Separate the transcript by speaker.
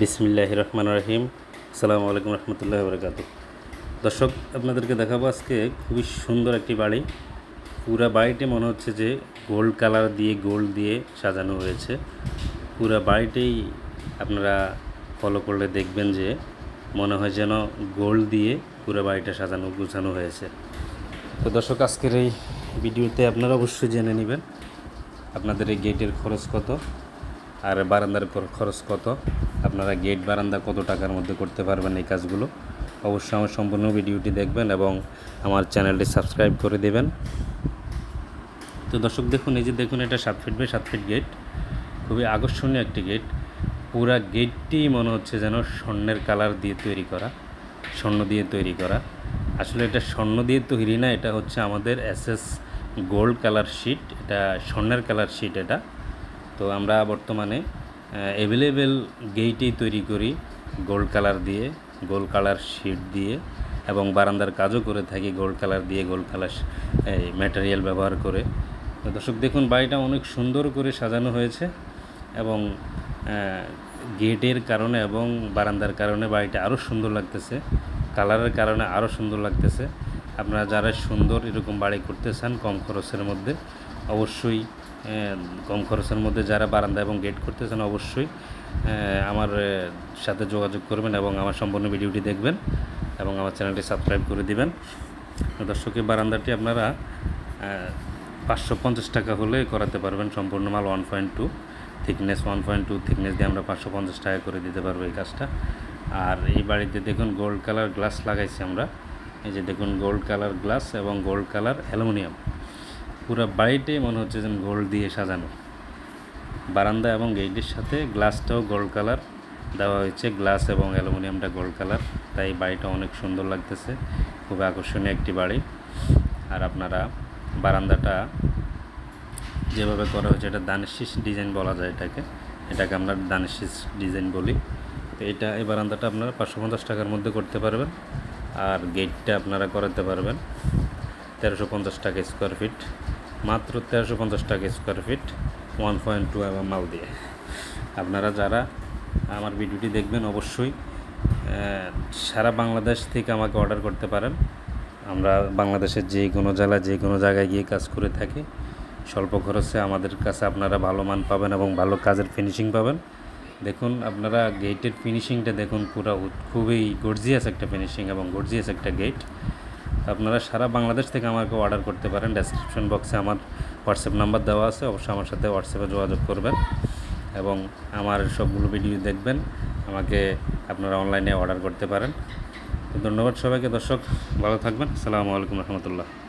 Speaker 1: বিসমিল্লাহ রহমান রহিম। আসসালামু আলাইকুম রহমতুল্লাহ বরকাত দর্শক, আপনাদেরকে দেখাবো আজকে খুবই সুন্দর একটি বাড়ি। পুরা বাড়িটি মনে হচ্ছে যে গোল্ড কালার দিয়ে, গোল্ড দিয়ে সাজানো হয়েছে। পুরা বাড়িতেই আপনারা ফলো করলে দেখবেন যে মনে হয় যেন গোল্ড দিয়ে পুরো বাড়িটা সাজানো, গুছানো হয়েছে। তো দর্শক, আজকের এই ভিডিওতে আপনারা অবশ্যই জেনে নেবেন আপনাদের এই গেটের খরচ কত। আর বারান্দার খর- খরচ কত? আপনারা গেট বারান্দা কত টাকার মধ্যে করতে পারবেন এই কাজগুলো? অবশ্যই আমার সম্পূর্ণ ভিডিওটি দেখবেন এবং আমার চ্যানেলটি সাবস্ক্রাইব করে দেবেন। তো দর্শক, দেখুন, এই যে দেখুন, এটা সাত ফিট বাই সাত ফিট গেট খুবই আকর্ষণীয় একটি গেট পুরা গেটটি মনে হচ্ছে যেন স্বর্ণের কালার দিয়ে তৈরি করা, স্বর্ণ দিয়ে তৈরি করা। আসলে এটা স্বর্ণ দিয়ে তৈরি না, এটা হচ্ছে আমাদের এসএস গোল্ড কালার শিট এটা স্বর্ণের কালার শিট এটা। তো আমরা বর্তমানে অ্যাভেলেবেল গেইটেই তৈরি করি গোল্ড কালার দিয়ে গোল্ড কালার শিট দিয়ে এবং বারান্দার কাজও করে থাকি গোল্ড কালার দিয়ে গোল্ড কালার ম্যাটেরিয়াল ব্যবহার করে। তো দর্শক, দেখুন, বাড়িটা অনেক সুন্দর করে সাজানো হয়েছে এবং গেটের কারণে এবং বারান্দার কারণে বাড়িটা আরও সুন্দর লাগতেছে কালারের কারণে আরও সুন্দর লাগতেছে। আপনারা যারা সুন্দর এরকম বাড়ি করতে চান কম খরচের মধ্যে, অবশ্যই কম খরচের মধ্যে যারা বারান্দা এবং গেট করতে চান অবশ্যই আমার সাথে যোগাযোগ করবেন এবং আমার সম্পূর্ণ ভিডিওটি দেখবেন এবং আমার চ্যানেলটি সাবস্ক্রাইব করে দিবেন। দর্শকের বারান্দাটি আপনারা পাঁচশো পঞ্চাশ টাকা হলে করাতে পারবেন সম্পূর্ণ মাল one point two thickness one point two thickness দিয়ে আমরা পাঁচশো পঞ্চাশ টাকা করে দিতে পারব এই কাজটা। আর এই বাড়িতে দেখুন গোল্ড কালার গ্লাস লাগাইছি আমরা। এই যে দেখুন গোল্ড কালার গ্লাস এবং গোল্ড কালার অ্যালুমিনিয়াম পুরো বাড়িটাই মনে হচ্ছে যেন গোল্ড দিয়ে সাজানো। বারান্দা এবং গেটের সাথে গ্লাসটাও গোল্ড কালার, দেওয়া হয়েছে গ্লাস এবং অ্যালুমিনিয়ামটা গোল্ড কালার, তাই বাড়িটা অনেক সুন্দর লাগতেছে, খুব আকর্ষণীয় একটি বাড়ি। আর আপনারা বারান্দাটা যেভাবে করা হয়েছে, এটা দানেশিস ডিজাইন বলা যায় এটাকে এটাকে আমরা দানেশিস ডিজাইন বলি। তো এটা, এই বারান্দাটা আপনারা পাঁচশো পঞ্চাশ টাকার মধ্যে করতে পারবেন, আর গেটটা আপনারা করাতে পারবেন তেরোশো পঞ্চাশ টাকা স্কোয়ার ফিট মাত্র তেরোশো পঞ্চাশ টাকা square feet one point two এবং মাল দিয়ে। আপনারা যারা আমার ভিডিওটি দেখবেন অবশ্যই সারা বাংলাদেশ থেকে আমাকে অর্ডার করতে পারেন। আমরা বাংলাদেশের যে কোনো জেলা যে কোনো জায়গায় গিয়ে কাজ করে থাকি। স্বল্প খরচে আমাদের কাছে আপনারা ভালো মান পাবেন এবং ভালো কাজের ফিনিশিং পাবেন। দেখুন, আপনারা গেটের ফিনিশিংটা দেখুন, পুরো খুবই গর্জিয়াস একটা ফিনিশিং এবং গর্জিয়াস একটা গেট আপনারা সারা বাংলাদেশ থেকে আমাকে অর্ডার করতে পারেন। ডেসক্রিপশন বক্সে আমার হোয়াটসঅ্যাপ নাম্বার দেওয়া আছে। অবশ্যই আমার সাথে হোয়াটসঅ্যাপে যোগাযোগ করবেন এবং আমার সবগুলো ভিডিও দেখবেন। আমাকে আপনারা অনলাইনে অর্ডার করতে পারেন। ধন্যবাদ সবাইকে। দর্শক, ভালো থাকবেন। আসসালামু আলাইকুম রহমতুল্লাহ।